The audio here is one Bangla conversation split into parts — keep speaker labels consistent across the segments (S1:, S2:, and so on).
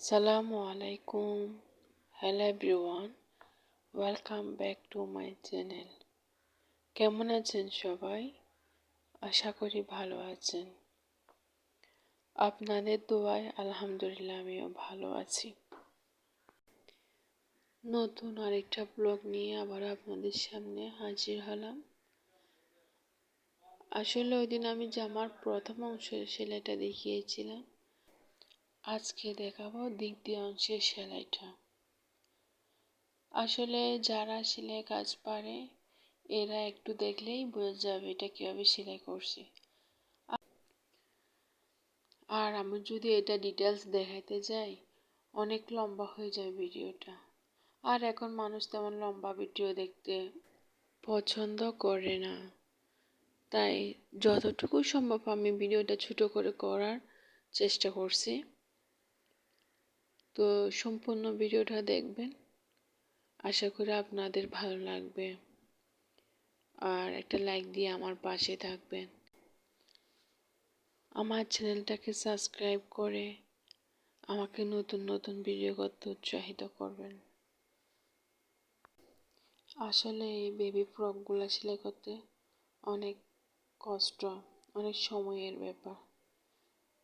S1: সালামু আলাইকুম hello everyone welcome back to my channel কেমন আছেন সবাই? আশা করি ভালো আছেন। আপনাদের দোয়ায় আলহামদুলিল্লাহ আমিও ভালো আছি। নতুন আরেকটা ব্লগ নিয়ে আবার আপনাদের সামনে হাজির হলাম। আসলে ওই দিন আমি জামার প্রথম অংশের সেলাইটা দেখিয়েছিলাম। আজকে দেখাবো দ্বিতীয় অংশের সেলাইটা। আসলে যারা সেলাই কাজ পারে, এরা একটু দেখলেই বোঝা যাবে এটা কীভাবে সেলাই করছে। আর আমি যদি এটা ডিটেলস দেখাইতে যাই, অনেক লম্বা হয়ে যায় ভিডিওটা। আর এখন মানুষ তেমন লম্বা ভিডিও দেখতে পছন্দ করে না। তাই যতটুকু সম্ভব আমি ভিডিওটা ছোট করে করার চেষ্টা করছি। তো সম্পূর্ণ ভিডিওটা দেখবেন। আশা করি আপনাদের ভালো লাগবে। আর একটা লাইক দিয়ে আমার পাশে থাকবেন। আমার চ্যানেলটাকে সাবস্ক্রাইব করে আমাকে নতুন নতুন ভিডিও করতে উৎসাহিত করবেন। আসলে এই বেবি ফ্রকগুলো সেলাই করতে অনেক কষ্ট, অনেক সময়ের ব্যাপার।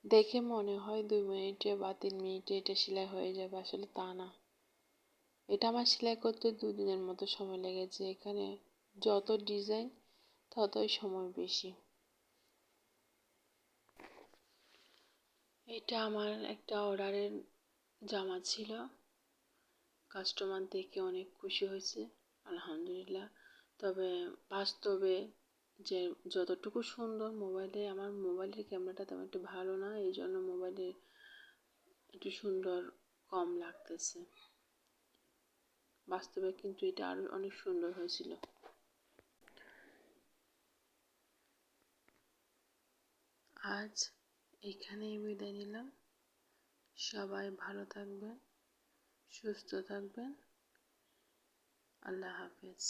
S1: দেখে মনে হয় দুই মিনিটে বা তিন মিনিটে এটা সেলাই হয়ে যাবে, আসলে তা না। এটা আমার সেলাই করতে দুদিনের মতো সময় লেগেছে। এখানে যত ডিজাইন, ততই সময় বেশি। এটা আমার একটা অর্ডারের জামা ছিল। কাস্টমার দেখে অনেক খুশি হয়েছে, আলহামদুলিল্লাহ। তবে বাস্তবে যে যতটুকু সুন্দর মোবাইলে আমার মোবাইলের ক্যামেরাটা তেমন একটু ভালো না এই জন্য মোবাইলে একটু সুন্দর কম লাগতেছে। বাস্তবে কিন্তু এটা আরও অনেক সুন্দর হয়েছিল। আজ এখানেই বিদায় নিলাম। সবাই ভালো থাকবেন, সুস্থ থাকবেন। আল্লাহ হাফেজ।